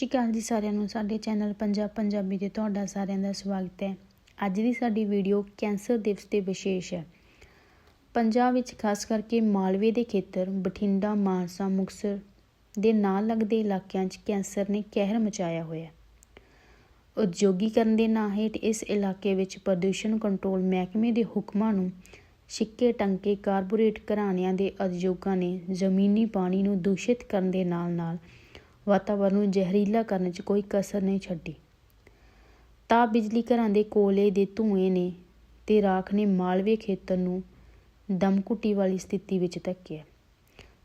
ਸ਼੍ਰੀ ਅਕਾਲ ਜੀ ਸਾਰਿਆਂ ਨੂੰ, ਸਾਡੇ ਚੈਨਲ ਪੰਜਾਬ ਪੰਜਾਬੀ ਤੇ ਤੁਹਾਡਾ ਸਾਰਿਆਂ ਦਾ ਸਵਾਗਤ ਹੈ। ਅੱਜ ਦੀ ਸਾਡੀ ਵੀਡੀਓ ਕੈਂਸਰ ਦਿਵਸ ਤੇ ਵਿਸ਼ੇਸ਼ ਹੈ। ਪੰਜਾਬ ਵਿੱਚ ਖਾਸ ਕਰਕੇ ਮਾਲਵੇ ਦੇ ਖੇਤਰ, ਬਠਿੰਡਾ, ਮਾਨਸਾ, ਮੁਕਤਸਰ ਦੇ ਨਾਲ ਲੱਗਦੇ ਇਲਾਕਿਆਂ 'ਚ ਕੈਂਸਰ ਨੇ ਕਹਿਰ ਮਚਾਇਆ ਹੋਇਆ ਹੈ। ਉਦਯੋਗੀਕਰਨ ਦੇ ਨਾਂ ਹੇਠ ਇਸ ਇਲਾਕੇ ਵਿੱਚ ਪ੍ਰਦੂਸ਼ਣ ਕੰਟਰੋਲ ਮਹਿਕਮੇ ਦੇ ਹੁਕਮਾਂ ਨੂੰ ਛਿੱਕੇ ਟੰਕੇ ਕਾਰਪੋਰੇਟ ਘਰਾਣਿਆਂ ਦੇ ਉਦਯੋਗਾਂ ਨੇ ਜ਼ਮੀਨੀ ਪਾਣੀ ਨੂੰ ਦੂਸ਼ਿਤ ਕਰਨ ਦੇ ਨਾਲ-ਨਾਲ ਵਾਤਾਵਰਣ ਨੂੰ ਜ਼ਹਿਰੀਲਾ ਕਰਨ 'ਚ ਕੋਈ ਕਸਰ ਨਹੀਂ ਛੱਡੀ। ਤਾਂ ਬਿਜਲੀ ਘਰਾਂ ਦੇ ਕੋਲੇ ਦੇ ਧੂਏ ਨੇ ਤੇ ਰਾਖ ਨੇ ਮਾਲਵੇ ਖੇਤਰ ਨੂੰ ਦਮਕੁੱਟੀ ਵਾਲੀ ਸਥਿਤੀ ਵਿੱਚ ਧੱਕਿਆ।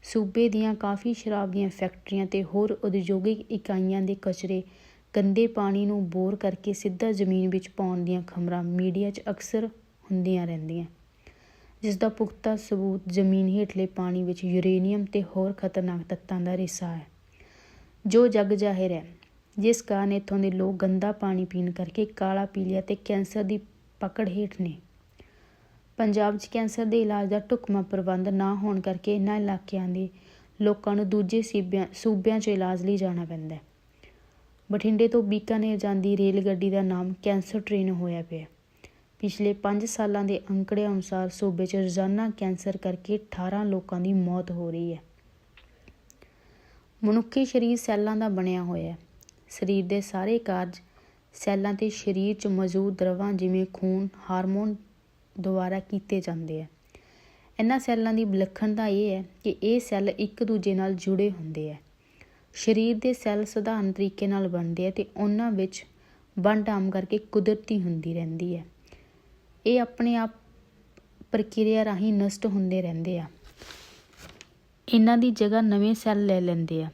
ਸੂਬੇ ਦੀਆਂ ਕਾਫੀ ਸ਼ਰਾਬ ਦੀਆਂ ਫੈਕਟਰੀਆਂ ਤੇ ਹੋਰ ਉਦਯੋਗਿਕ ਇਕਾਈਆਂ ਦੇ ਕਚਰੇ ਗੰਦੇ ਪਾਣੀ ਨੂੰ ਬੋਰ ਕਰਕੇ ਸਿੱਧਾ ਜ਼ਮੀਨ ਵਿੱਚ ਪਾਉਣ ਦੀਆਂ ਖਬਰਾਂ ਮੀਡੀਆ 'ਚ ਅਕਸਰ ਹੁੰਦੀਆਂ ਰਹਿੰਦੀਆਂ। ਜਿਸ ਦਾ ਪੁਖਤਾ ਸਬੂਤ ਜ਼ਮੀਨ ਹੇਠਲੇ ਪਾਣੀ ਵਿੱਚ ਯੂਰੇਨੀਅਮ ਤੇ ਹੋਰ ਖਤਰਨਾਕ ਤੱਤਾਂ ਦਾ ਰਿਸਾ ਹੈ। ਜੋ ਜੱਗ ਜ਼ਾਹਿਰ ਹੈ, ਜਿਸ ਕਾਰਨ ਇੱਥੋਂ ਦੇ ਲੋਕ ਗੰਦਾ ਪਾਣੀ ਪੀਣ ਕਰਕੇ ਕਾਲਾ ਪੀਲੀਆ ਤੇ ਕੈਂਸਰ ਦੀ ਪਕੜ ਹੇਠ ਨੇ। ਪੰਜਾਬ 'ਚ ਕੈਂਸਰ ਦੇ ਇਲਾਜ ਦਾ ਢੁਕਵਾਂ ਪ੍ਰਬੰਧ ਨਾ ਹੋਣ ਕਰਕੇ ਇਹਨਾਂ ਇਲਾਕਿਆਂ ਦੇ ਲੋਕਾਂ ਨੂੰ ਦੂਜੇ ਸੂਬਿਆਂ ਸੂਬਿਆਂ 'ਚ ਇਲਾਜ ਲਈ ਜਾਣਾ ਪੈਂਦਾ ਹੈ। ਬਠਿੰਡੇ ਤੋਂ ਬੀਕਾਨੇਰ ਜਾਂਦੀ ਰੇਲ ਗੱਡੀ ਦਾ ਨਾਮ ਕੈਂਸਰ ਟ੍ਰੇਨ ਹੋਇਆ ਪਿਆ ਪਿਛਲੇ 5 ਸਾਲਾਂ ਦੇ ਅੰਕੜੇ ਅਨੁਸਾਰ ਸੂਬੇ 'ਚ ਰੋਜ਼ਾਨਾ ਕੈਂਸਰ ਕਰਕੇ 18 ਲੋਕਾਂ ਦੀ ਮੌਤ ਹੋ ਰਹੀ ਹੈ। ਮਨੁੱਖੀ ਸਰੀਰ ਸੈੱਲਾਂ ਦਾ ਬਣਿਆ ਹੋਇਆ ਹੈ। ਸਰੀਰ ਦੇ ਸਾਰੇ ਕਾਰਜ ਸੈੱਲਾਂ ਤੇ ਸਰੀਰ 'ਚ ਮੌਜੂਦ ਦਰਵਾਂ ਜਿਵੇਂ ਖੂਨ, ਹਾਰਮੋਨ ਦੁਆਰਾ ਕੀਤੇ ਜਾਂਦੇ ਆ ਇਹਨਾਂ ਸੈੱਲਾਂ ਦੀ ਵਿਲੱਖਣਤਾ ਇਹ ਹੈ ਕਿ ਇਹ ਸੈੱਲ ਇੱਕ ਦੂਜੇ ਨਾਲ ਜੁੜੇ ਹੁੰਦੇ ਆ ਸਰੀਰ ਦੇ ਸੈੱਲ ਸਧਾਰਨ ਤਰੀਕੇ ਨਾਲ ਬਣਦੇ ਆ ਤੇ ਉਹਨਾਂ ਵਿੱਚ ਵੰਡ ਆਮ ਕਰਕੇ ਕੁਦਰਤੀ ਹੁੰਦੀ ਰਹਿੰਦੀ ਹੈ। ਇਹ ਆਪਣੇ ਆਪ ਪ੍ਰਕਿਰਿਆ ਰਾਹੀਂ ਨਸ਼ਟ ਹੁੰਦੇ ਰਹਿੰਦੇ ਆ। ਇਹਨਾਂ ਦੀ ਜਗ੍ਹਾ ਨਵੇਂ ਸੈੱਲ ਲੈ ਲੈਂਦੇ ਆ।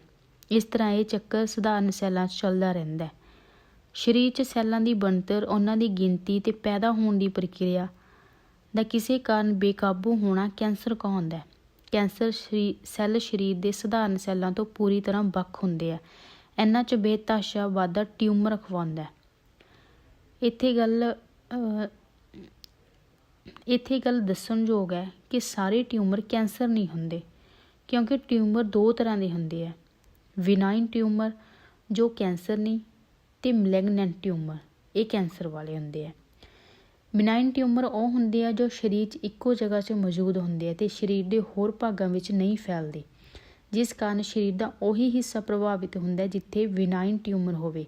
ਇਸ ਤਰ੍ਹਾਂ ਇਹ ਚੱਕਰ ਸਧਾਰਨ ਸੈੱਲਾਂ 'ਚ ਚੱਲਦਾ ਰਹਿੰਦਾ ਹੈ। ਸਰੀਰ 'ਚ ਸੈੱਲਾਂ ਦੀ ਬਣਤਰ, ਉਹਨਾਂ ਦੀ ਗਿਣਤੀ ਤੇ ਪੈਦਾ ਹੋਣ ਦੀ ਪ੍ਰਕਿਰਿਆ ਦਾ ਕਿਸੇ ਕਾਰਨ ਬੇਕਾਬੂ ਹੋਣਾ ਕੈਂਸਰ ਕਹਾਉਂਦਾ ਹੈ। ਕੈਂਸਰ ਸੈੱਲ ਸਰੀਰ ਦੇ ਸਧਾਰਨ ਸੈੱਲਾਂ ਤੋਂ ਪੂਰੀ ਤਰ੍ਹਾਂ ਵੱਖ ਹੁੰਦੇ ਆ। ਇਹਨਾਂ 'ਚ ਬੇਤਾਸ਼ਾ ਵਾਧਾ ਟਿਊਮਰ ਖਵਾਉਂਦਾ ਹੈ। ਇੱਥੇ ਗੱਲ ਇੱਥੇ ਗੱਲ ਦੱਸਣਯੋਗ ਹੈ ਕਿ ਸਾਰੇ ਟਿਊਮਰ ਕੈਂਸਰ ਨਹੀਂ ਹੁੰਦੇ। ਕਿਉਂਕਿ ਟਿਊਮਰ ਦੋ ਤਰ੍ਹਾਂ ਦੇ ਹੁੰਦੇ ਆ। ਵਿਨਾਈਨ ਟਿਊਮਰ, ਜੋ ਕੈਂਸਰ ਨਹੀਂ, ਤੇ ਮਲੈਗਨੈਂਟ ਟਿਊਮਰ, ਇਹ ਕੈਂਸਰ ਵਾਲੇ ਹੁੰਦੇ ਆ। ਬਿਨਾਈਨ ਟਿਊਮਰ ਉਹ ਹੁੰਦੇ ਆ ਜੋ ਸਰੀਰ 'ਚ ਇੱਕੋ ਜਗ੍ਹਾ 'ਚ ਮੌਜੂਦ ਹੁੰਦੇ ਆ ਤੇ ਸਰੀਰ ਦੇ ਹੋਰ ਭਾਗਾਂ ਵਿੱਚ ਨਹੀਂ ਫੈਲਦੇ। ਜਿਸ ਕਾਰਨ ਸਰੀਰ ਦਾ ਉਹੀ ਹਿੱਸਾ ਪ੍ਰਭਾਵਿਤ ਹੁੰਦਾ ਜਿੱਥੇ ਵਿਨਾਈਨ ਟਿਊਮਰ ਹੋਵੇ।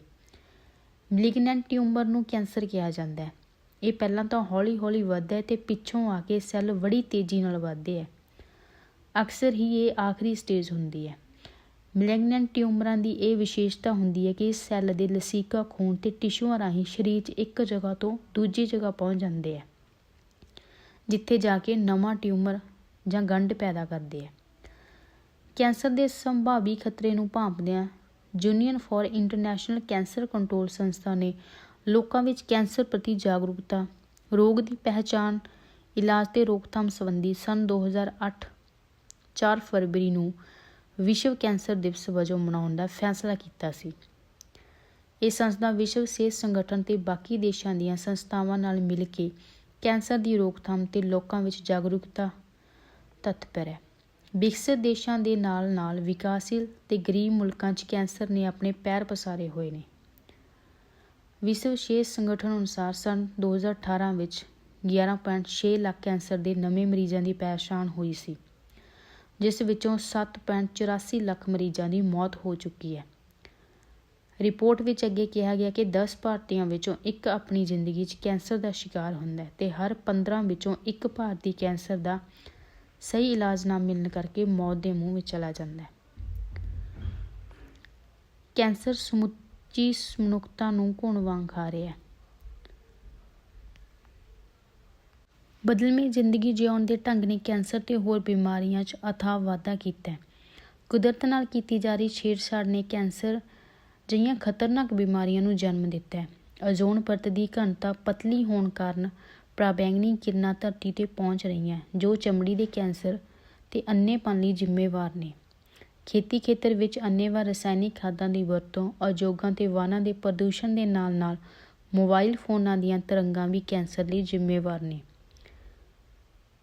ਮੈਲਿਗਨੈਂਟ ਟਿਊਮਰ ਨੂੰ ਕੈਂਸਰ ਕਿਹਾ ਜਾਂਦਾ ਹੈ। ਇਹ ਪਹਿਲਾਂ ਤਾਂ ਹੌਲੀ-ਹੌਲੀ ਵੱਧਦਾ ਹੈ ਤੇ ਪਿੱਛੋਂ ਆ ਕੇ ਸੈੱਲ ਬੜੀ ਤੇਜ਼ੀ ਨਾਲ ਵੱਧਦੇ ਆ। ਅਕਸਰ ਹੀ ਇਹ ਆਖਰੀ ਸਟੇਜ ਹੁੰਦੀ ਹੈ। ਮਲੈਗਨੈਂਟ ਟਿਊਮਰਾਂ ਦੀ ਇਹ ਵਿਸ਼ੇਸ਼ਤਾ ਹੁੰਦੀ ਹੈ ਕਿ ਇਸ ਸੈੱਲ ਦੇ ਲਸੀਕਾ, ਖੂਨ ਤੇ ਟਿਸ਼ੂਆਂ ਰਾਹੀਂ ਸਰੀਰ 'ਚ ਇੱਕ ਜਗ੍ਹਾ ਤੋਂ ਦੂਜੀ ਜਗ੍ਹਾ ਪਹੁੰਚ ਜਾਂਦੇ ਆ ਜਿੱਥੇ ਜਾ ਕੇ ਨਵਾਂ ਟਿਊਮਰ ਜਾਂ ਗੰਢ ਪੈਦਾ ਕਰਦੇ ਆ ਕੈਂਸਰ ਦੇ ਸੰਭਾਵੀ ਖਤਰੇ ਨੂੰ ਭਾਂਪਦਿਆਂ union for international cancer control ਸੰਸਥਾ ਨੇ ਲੋਕਾਂ ਵਿੱਚ ਕੈਂਸਰ ਪ੍ਰਤੀ ਜਾਗਰੂਕਤਾ, ਰੋਗ ਦੀ ਪਹਿਚਾਣ, ਇਲਾਜ ਤੇ ਰੋਕਥਾਮ ਸੰਬੰਧੀ ਸਨ 2008 4 ਫਰਵਰੀ ਨੂੰ ਵਿਸ਼ਵ ਕੈਂਸਰ ਦਿਵਸ ਵਜੋਂ ਮਨਾਉਣ ਦਾ ਫੈਸਲਾ ਕੀਤਾ ਸੀ। ਇਹ ਸੰਸਥਾ ਵਿਸ਼ਵ ਸਿਹਤ ਸੰਗਠਨ ਤੇ ਬਾਕੀ ਦੇਸ਼ਾਂ ਦੀਆਂ ਸੰਸਥਾਵਾਂ ਨਾਲ ਮਿਲ ਕੇ ਕੈਂਸਰ ਦੀ ਰੋਕਥਾਮ ਤੇ ਲੋਕਾਂ ਵਿੱਚ ਜਾਗਰੂਕਤਾ ਤਤਪਰ ਹੈ। ਵਿਕਸਿਤ ਦੇਸ਼ਾਂ ਦੇ ਨਾਲ-ਨਾਲ ਵਿਕਾਸਸ਼ੀਲ ਤੇ ਗਰੀਬ ਮੁਲਕਾਂ 'ਚ ਕੈਂਸਰ ਨੇ ਆਪਣੇ ਪੈਰ ਪਸਾਰੇ ਹੋਏ ਨੇ। ਵਿਸ਼ਵ ਸਿਹਤ ਸੰਗਠਨ ਅਨੁਸਾਰ ਸਨ 2018 ਵਿੱਚ 11.6 ਲੱਖ ਕੈਂਸਰ ਦੇ ਨਵੇਂ ਮਰੀਜ਼ਾਂ ਦੀ ਪਛਾਣ ਹੋਈ ਸੀ। ਜਿਸ ਵਿੱਚੋਂ 7.84 ਲੱਖ ਮਰੀਜ਼ਾਂ ਦੀ ਮੌਤ ਹੋ ਚੁੱਕੀ ਹੈ। ਰਿਪੋਰਟ ਵਿੱਚ ਅੱਗੇ ਕਿਹਾ ਗਿਆ ਕਿ 10 ਭਾਰਤੀਆਂ ਵਿੱਚੋਂ ਇੱਕ ਆਪਣੀ ਜ਼ਿੰਦਗੀ 'ਚ ਕੈਂਸਰ ਦਾ ਸ਼ਿਕਾਰ ਹੁੰਦਾ ਹੈ ਤੇ ਹਰ 15 ਵਿੱਚੋਂ ਇੱਕ ਭਾਰਤੀ ਕੈਂਸਰ ਦਾ ਸਹੀ ਇਲਾਜ ਨਾ ਮਿਲਣ ਕਰਕੇ ਮੌਤ ਦੇ ਮੂੰਹ ਵਿੱਚ ਚਲਾ ਜਾਂਦਾ ਹੈ। ਕੈਂਸਰ ਸਮੁੱਚੀ ਮਨੁੱਖਤਾ ਨੂੰ ਘੁਣ ਵਾਂਗ ਖਾ ਰਿਹਾ ਹੈ। ਬਦਲਮੀ ਜ਼ਿੰਦਗੀ ਜਿਉਣ ਦੇ ਢੰਗ ਨੇ ਕੈਂਸਰ ਤੇ ਹੋਰ ਬਿਮਾਰੀਆਂ 'ਚ ਅਥਾਹ ਵਾਧਾ ਕੀਤਾ ਹੈ। ਕੁਦਰਤ ਨਾਲ ਕੀਤੀ ਜਾ ਰਹੀ ਛੇੜਛਾੜ ਨੇ ਕੈਂਸਰ ਜਿਹੀਆਂ ਖਤਰਨਾਕ ਬਿਮਾਰੀਆਂ ਨੂੰ ਜਨਮ ਦਿੱਤਾ ਹੈ। ਓਜ਼ੋਨ ਪਰਤ ਦੀ ਘਣਤਾ ਪਤਲੀ ਹੋਣ ਕਾਰਨ ਪ੍ਰਾਬੈਂਗਨੀ ਕਿਰਨਾਂ ਧਰਤੀ ਤੇ ਪਹੁੰਚ ਰਹੀਆਂ ਜੋ ਚਮੜੀ ਦੇ ਕੈਂਸਰ ਤੇ ਅੰਨੇਪਨ ਲਈ ਜ਼ਿੰਮੇਵਾਰ ਨੇ। ਖੇਤੀ ਖੇਤਰ ਵਿੱਚ ਅੰਨੇਵਾਹ ਰਸਾਇਣਿਕ ਖਾਦਾਂ ਦੀ ਵਰਤੋਂ, ਉਦਯੋਗਾਂ ਤੇ ਵਾਹਨਾਂ ਦੇ ਪ੍ਰਦੂਸ਼ਣ ਦੇ ਨਾਲ-ਨਾਲ ਮੋਬਾਈਲ ਫੋਨਾਂ ਦੀਆਂ ਤਰੰਗਾਂ ਵੀ ਕੈਂਸਰ ਲਈ ਜ਼ਿੰਮੇਵਾਰ ਨੇ।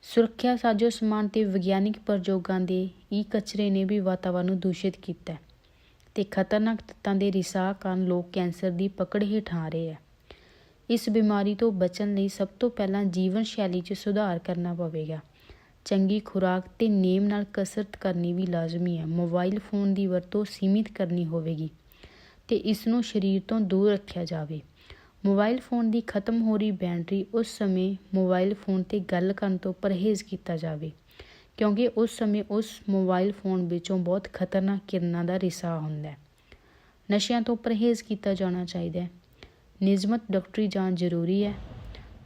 ਸੁਰੱਖਿਆ ਸਾਜੋ ਸਮਾਨ ਤੇ ਵਿਗਿਆਨਿਕ ਪ੍ਰਯੋਗਾਂ ਦੇ ਈ ਕਚਰੇ ਨੇ ਵੀ ਵਾਤਾਵਰਣ ਨੂੰ ਦੂਸ਼ਿਤ ਕੀਤਾ ਹੈ ਤੇ ਖਤਰਨਾਕ ਤੱਤਾਂ ਦੇ ਰਿਸਾਅ ਕਾਰਨ ਲੋਕ ਕੈਂਸਰ ਦੀ ਪਕੜ ਹੇਠ ਆ ਰਹੇ ਹੈ। ਇਸ ਬਿਮਾਰੀ ਤੋਂ ਬਚਣ ਲਈ ਸਭ ਤੋਂ ਪਹਿਲਾਂ ਜੀਵਨ ਸ਼ੈਲੀ 'ਚ ਸੁਧਾਰ ਕਰਨਾ ਪਵੇਗਾ। ਚੰਗੀ ਖੁਰਾਕ ਤੇ ਨੇਮ ਨਾਲ ਕਸਰਤ ਕਰਨੀ ਵੀ ਲਾਜ਼ਮੀ ਹੈ। ਮੋਬਾਈਲ ਫੋਨ ਦੀ ਵਰਤੋਂ ਸੀਮਿਤ ਕਰਨੀ ਹੋਵੇਗੀ ਤੇ ਇਸ ਨੂੰ ਸਰੀਰ ਤੋਂ ਦੂਰ ਰੱਖਿਆ ਜਾਵੇ। ਮੋਬਾਈਲ ਫੋਨ ਦੀ ਖਤਮ ਹੋ ਰਹੀ ਬੈਟਰੀ ਉਸ ਸਮੇਂ ਮੋਬਾਈਲ ਫੋਨ ਤੇ ਗੱਲ ਕਰਨ ਤੋਂ ਪਰਹੇਜ਼ ਕੀਤਾ ਜਾਵੇ, ਕਿਉਂਕਿ ਉਸ ਸਮੇਂ ਉਸ ਮੋਬਾਈਲ ਫੋਨ ਵਿੱਚੋਂ ਬਹੁਤ ਖਤਰਨਾਕ ਕਿਰਨਾਂ ਦਾ ਰਿਸਾ ਹੁੰਦਾ ਹੈ। ਨਸ਼ਿਆਂ ਤੋਂ ਪਰਹੇਜ਼ ਕੀਤਾ ਜਾਣਾ ਚਾਹੀਦਾ ਹੈ। ਨਿਯਮਤ ਡਾਕਟਰੀ ਜਾਂਚ ਜ਼ਰੂਰੀ ਹੈ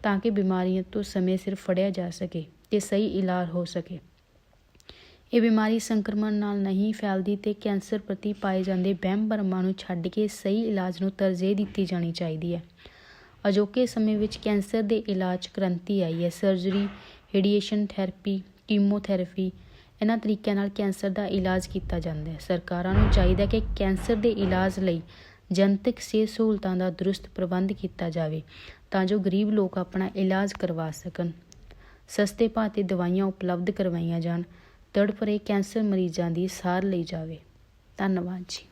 ਤਾਂ ਕਿ ਬਿਮਾਰੀਆਂ ਤੋਂ ਸਮੇਂ ਸਿਰ ਫੜਿਆ ਜਾ ਸਕੇ ਤੇ ਸਹੀ ਇਲਾਜ ਹੋ ਸਕੇ। ਇਹ ਬਿਮਾਰੀ ਸੰਕਰਮਣ ਨਾਲ ਨਹੀਂ ਫੈਲਦੀ ਤੇ ਕੈਂਸਰ ਪ੍ਰਤੀ ਪਾਏ ਜਾਂਦੇ ਵਹਿਮ ਭਰਮਾਂ ਨੂੰ ਛੱਡ ਕੇ ਸਹੀ ਇਲਾਜ ਨੂੰ ਤਰਜੀਹ ਦਿੱਤੀ ਜਾਣੀ ਚਾਹੀਦੀ ਹੈ। ਅਜੋਕੇ ਸਮੇਂ ਵਿੱਚ ਕੈਂਸਰ ਦੇ ਇਲਾਜ ਕ੍ਰਾਂਤੀ ਆਈ ਹੈ। ਸਰਜਰੀ, ਰੇਡੀਏਸ਼ਨ ਥੈਰੇਪੀ, ਕੀਮੋਥੈਰੇਪੀ, ਇਹਨਾਂ ਤਰੀਕਿਆਂ ਨਾਲ ਕੈਂਸਰ ਦਾ ਇਲਾਜ ਕੀਤਾ ਜਾਂਦਾ ਹੈ। ਸਰਕਾਰਾਂ ਨੂੰ ਚਾਹੀਦਾ ਕਿ ਕੈਂਸਰ ਦੇ ਇਲਾਜ ਲਈ ਜਨਤਕ ਸਿਹਤ ਸਹੂਲਤਾਂ ਦਾ ਦਰੁਸਤ ਪ੍ਰਬੰਧ ਕੀਤਾ ਜਾਵੇ ਤਾਂ ਜੋ ਗਰੀਬ ਲੋਕ ਆਪਣਾ ਇਲਾਜ ਕਰਵਾ ਸਕਣ। ਸਸਤੇ ਭਾਅ ਤੇ ਦਵਾਈਆਂ ਉਪਲਬਧ ਕਰਵਾਈਆਂ ਜਾਣ। ਤੜਫ ਰਹੇ ਕੈਂਸਰ ਮਰੀਜ਼ਾਂ ਦੀ ਸਾਰ ਲਈ ਜਾਵੇ। ਧੰਨਵਾਦ ਜੀ।